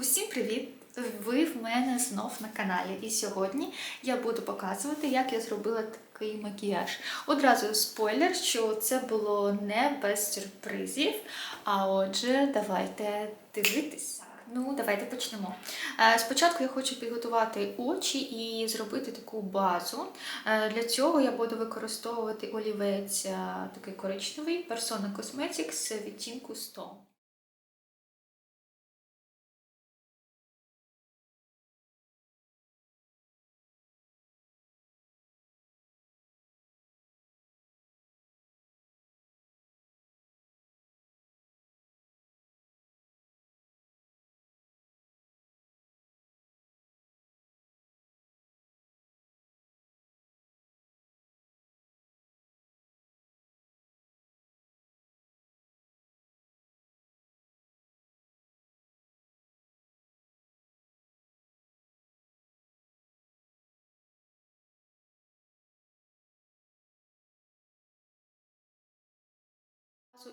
Усім привіт! Ви в мене знов на каналі. І сьогодні я буду показувати, як я зробила такий макіяж. Одразу спойлер, що це було не без сюрпризів. А отже, давайте дивитися. Ну, давайте почнемо. Е, Спочатку я хочу підготувати очі і зробити таку базу. Е, Для цього я буду використовувати олівець е, такий коричневий Persona Cosmetics відтінку 100.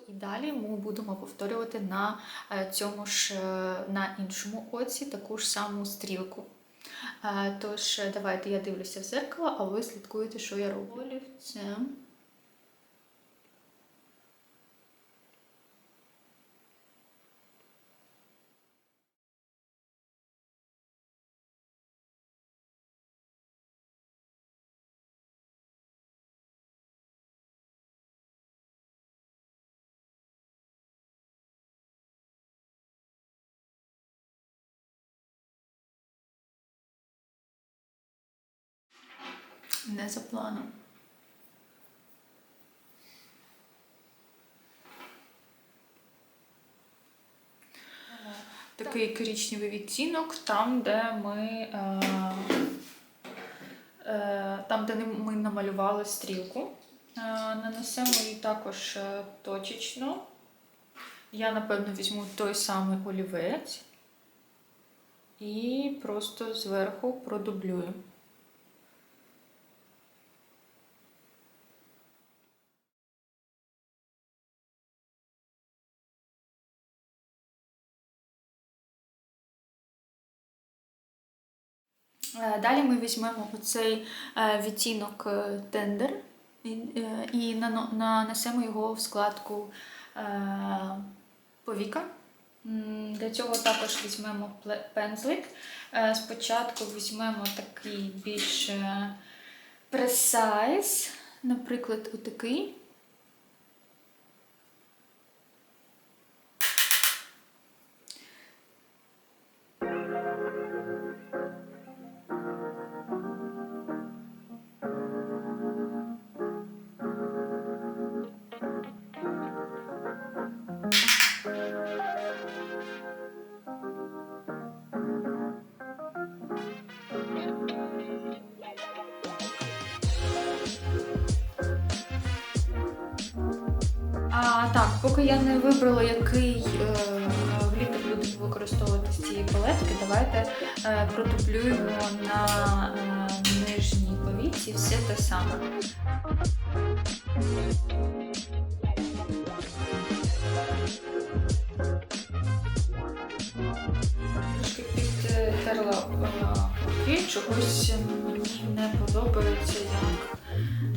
І далі ми будемо повторювати на е, цьому ж е, на іншому оці таку ж саму стрілку. Е, Тож, давайте я дивлюся в зеркало, а ви слідкуєте, що я роблю. Олівцем. Не за планом. Такий коричневий відтінок, там, де ми, е, е, там, де ми намалювали стрілку. Е, нанесемо її також е, точечно. Я, напевно, візьму той самий олівець і просто зверху продублюю. Далі ми візьмемо оцей е, відтінок е, тендер і, е, нанесемо його в складку е, повіка. Для цього також візьмемо пензлик. Е, Спочатку візьмемо такий більш е, precise, наприклад, отакий. Поки я не вибрала, який е, глітер буду використовувати з цієї палетки, давайте е, продублюємо на е, нижній повіці все те саме. Трошки підтерла руки, чогось мені не подобається, як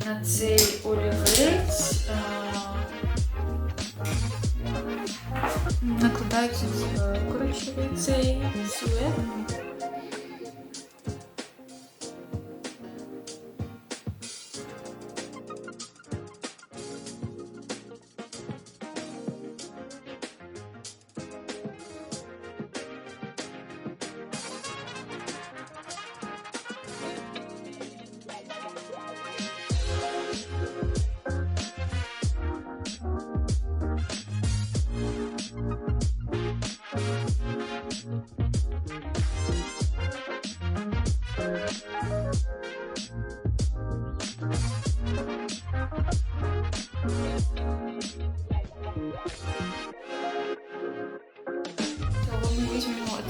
на цей олівець. Е, коротше цей силует.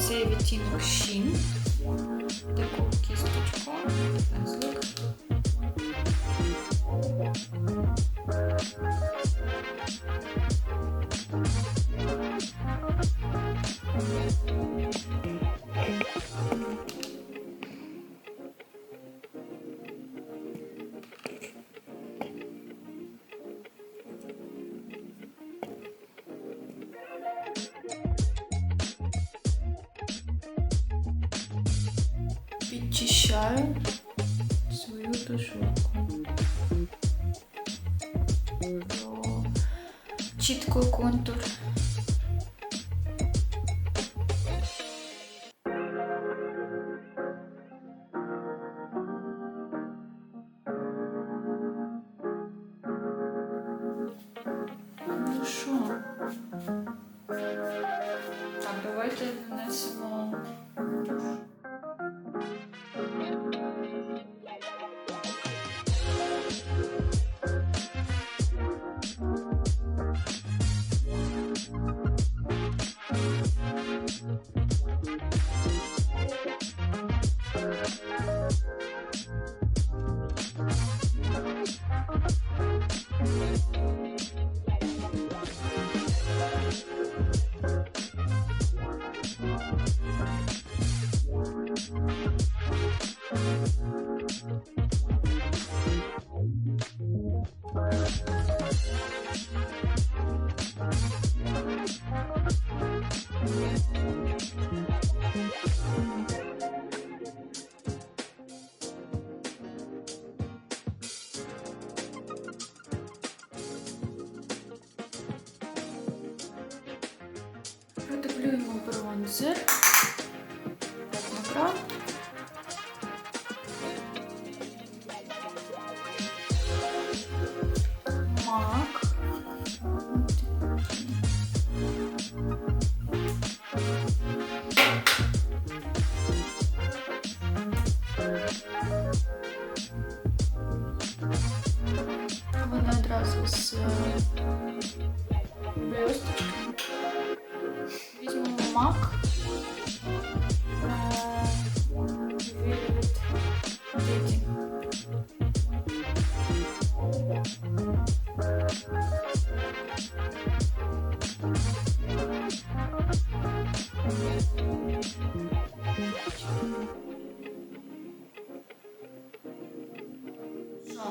Оцей відтінок Шін. Таку кісточку. Пензлик. Підчищаю свою тушовку. До чітко контур. Продублюємо бронзер.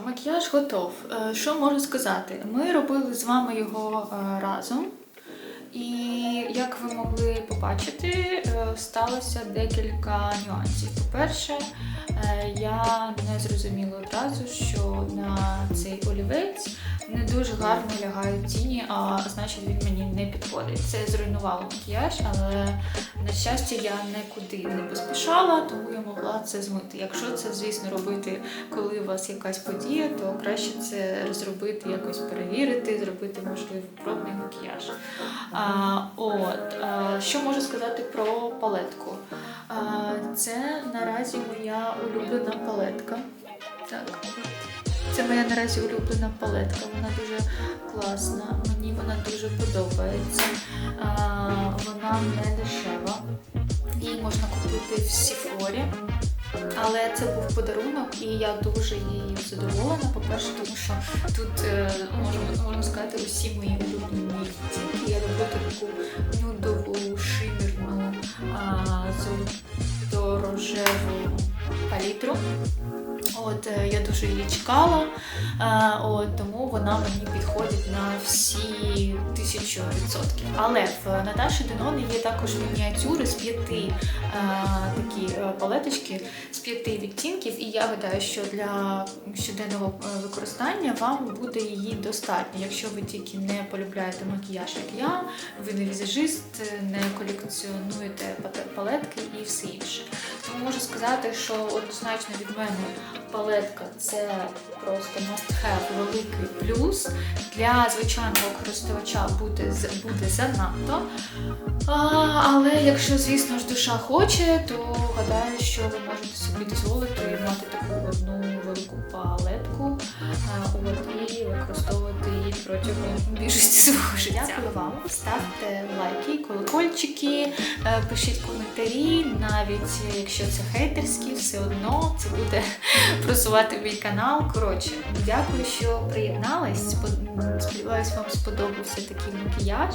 Макіяж готов. Е, Що можу сказати? Ми робили з вами його е, разом. І як ви могли побачити, е, сталося декілька нюансів. По-перше, я не зрозуміла одразу, що на цей олівець не дуже гарно лягають тіні, а значить він мені не підходить. Це зруйнувало макіяж, але на щастя я нікуди не поспішала, тому я могла це змити. Якщо це, звісно, робити, коли у вас якась подія, то краще це зробити, якось перевірити, зробити можливо пробний макіяж. А, от, а, що можу сказати про палетку? Це наразі моя улюблена палетка. Так. Це моя наразі улюблена палетка. Вона дуже класна. Мені вона дуже подобається. Вона не дешева. Її можна купити в Сіфорі. Але це був подарунок, і я дуже її задоволена. По-перше, тому що тут е, можна, можна сказати усі мої улюблені. Я люблю таку а, золото-рожеву палітру. От е, я дуже її чекала, е, от, тому вона мені підходить на всі тисячу відсотків. Але в Наташі Денони є також мініатюри з п'яти е, такі палеточки з п'яти відтінків, і я гадаю, що для щоденного використання вам буде її достатньо. Якщо ви тільки не полюбляєте макіяж, як я, ви не візажист, не колекціонуєте палетки і все інше. Тому можу сказати, що однозначно від мене палетка це просто must have великий плюс. Для звичайного користувача буде, буде занадто. А, але якщо, звісно ж, душа хоче, то гадаю, що ви можете собі дозволити мати таку одну велику палетку от, і використовувати її протягом більшості свого життя. Дякую вам. Ставте лайки, колокольчики, е, пишіть коментарі, навіть якщо це хейтерські, все одно це буде просувати мій канал. Коротше, дякую, що приєднались. Сподіваюсь, вам сподобався такий макіяж.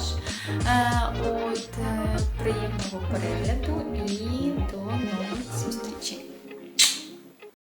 Е, От е, приємного перегляду і до